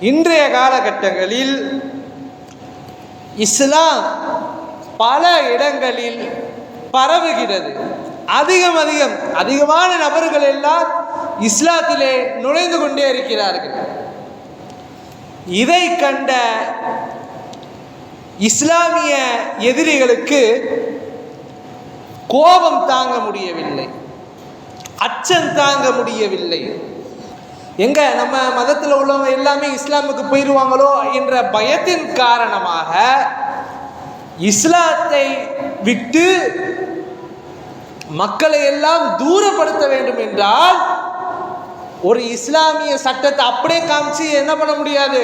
இன்றைய காலகட்டங்களில் இஸ்லாம் பல இடங்களில் பரவுகிறது. அதிகம் அதிகம் அதிகமான நபர்கள் எல்லாம் இஸ்லாத்திலே நுழைந்து கொண்டே இருக்கிறார்கள். இதை கண்ட இஸ்லாமிய எதிரிகளுக்கு கோபம் தாங்க முடியவில்லை. அச்சம் தாங்க முடியவில்லை. எங்க நம்ம மதத்தில் உள்ளவங்க எல்லாமே இஸ்லாமுக்கு போயிடுவாங்களோ என்ற பயத்தின் காரணமாக இஸ்லாத்தை விட்டு மக்களை எல்லாம் தூரப்படுத்த வேண்டும் என்றால் ஒரு இஸ்லாமிய சட்டத்தை அப்படியே காமிச்சு என்ன பண்ண முடியாது?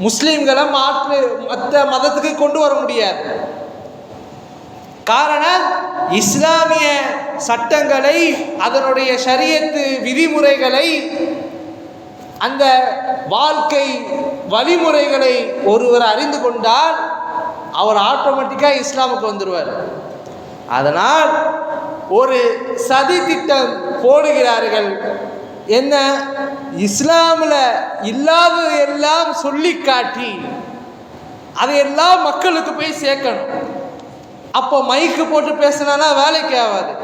முஸ்லீம்களை மாற்று மற்ற மதத்துக்கு கொண்டு வர முடியாது. காரணம் இஸ்லாமிய சட்டங்களை அதனுடைய சரியத்து விதிமுறைகளை அந்த வாழ்க்கை வழிமுறைகளை ஒருவர் அறிந்து கொண்டால் அவர் ஆட்டோமேட்டிக்காக இஸ்லாமுக்கு வந்துடுவார் அதனால் ஒரு சதி திட்டம் போடுகிறார்கள். என்ன? இஸ்லாமில் இல்லாதது எல்லாம் சொல்லி காட்டி அதையெல்லாம் மக்களுக்கு போய் சேர்க்கணும். அப்போ மைக்கு போட்டு பேசினா வேலைக்கு ஆகாது.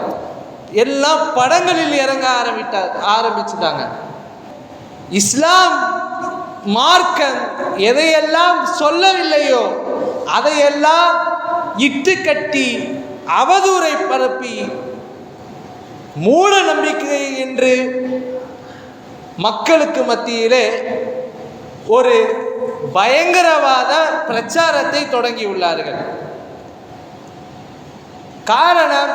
எல்லாம் படங்களில் இறங்க ஆரம்பிட்டா ஆரம்பிச்சுட்டாங்க. இஸ்லாம் மார்க்கம் எதையெல்லாம் சொல்லவில்லையோ அதையெல்லாம் இட்டு கட்டி அவதூரை பரப்பி மூட நம்பிக்கை என்று மக்களுக்கு மத்தியிலே ஒரு பயங்கரவாத பிரச்சாரத்தை தொடங்கியுள்ளார்கள். காரணம்